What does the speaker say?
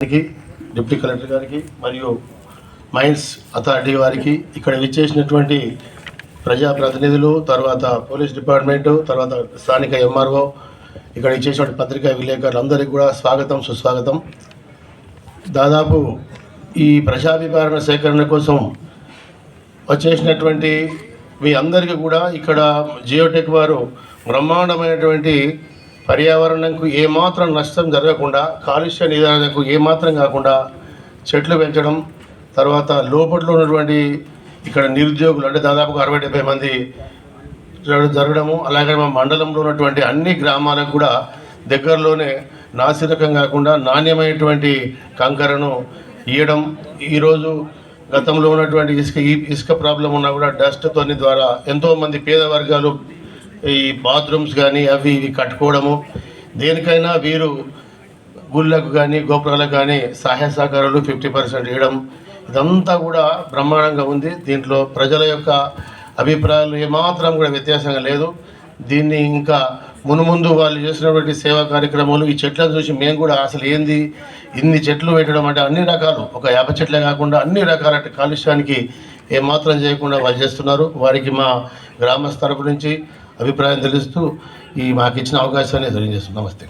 గారికి deputy collector గారికి మరియు మైన్స్ అథారిటీ వారికి ఇక్కడ విచ్చేసినటువంటి ప్రజాప్రతినిధులు తర్వాత పోలీస్ డిపార్ట్మెంటు తర్వాత స్థానిక ఎంఆర్ఓ ఇక్కడ ఇచ్చేసినటువంటి పత్రికా విలేకరులు అందరికీ కూడా స్వాగతం సుస్వాగతం. దాదాపు ఈ ప్రజాభిపాలన సేకరణ కోసం వచ్చేసినటువంటి మీ అందరికీ కూడా ఇక్కడ జియోటెక్ వారు బ్రహ్మాండమైనటువంటి పర్యావరణంకు ఏమాత్రం నష్టం జరగకుండా కాలుష్య నిదానకు ఏమాత్రం కాకుండా చెట్లు పెంచడం తర్వాత లోపట్లో ఉన్నటువంటి ఇక్కడ నిరుద్యోగులు అంటే దాదాపు అరవై డెబ్బై మంది జరగడము అలాగే మా మండలంలో ఉన్నటువంటి అన్ని గ్రామాలకు కూడా దగ్గరలోనే నాసిరకం కాకుండా నాణ్యమైనటువంటి కంకరను ఇయ్యడం ఈరోజు గతంలో ఉన్నటువంటి ఇసుక ఇసుక ప్రాబ్లం ఉన్నా కూడా డస్ట్ తోని ద్వారా ఎంతోమంది పేద వర్గాలు ఈ బాత్రూమ్స్ కానీ అవి ఇవి కట్టుకోవడము. దేనికైనా వీరు గుళ్ళకు కానీ గోపురాలకు కానీ సహాయ సహకారాలు ఫిఫ్టీ పర్సెంట్ ఇవ్వడం. ఇదంతా కూడా బ్రహ్మాండంగా ఉంది. దీంట్లో ప్రజల యొక్క అభిప్రాయాలు ఏమాత్రం కూడా వ్యత్యాసంగా లేదు. దీన్ని ఇంకా మునుముందు వాళ్ళు చేసినటువంటి సేవా కార్యక్రమాలు ఈ చెట్లను చూసి మేము కూడా అసలు ఏంది? ఇన్ని చెట్లు పెట్టడం అంటే అన్ని రకాలు. ఒక యాప చెట్లే కాకుండా అన్ని రకాల కాలుష్యానికి ఏమాత్రం చేయకుండా వాళ్ళు చేస్తున్నారు. వారికి మా గ్రామస్థ తరపు నుంచి అభిప్రాయం తెలుస్తూ ఈ మాకు ఇచ్చిన అవకాశాన్ని ధరించేస్తున్నాం నమస్తే.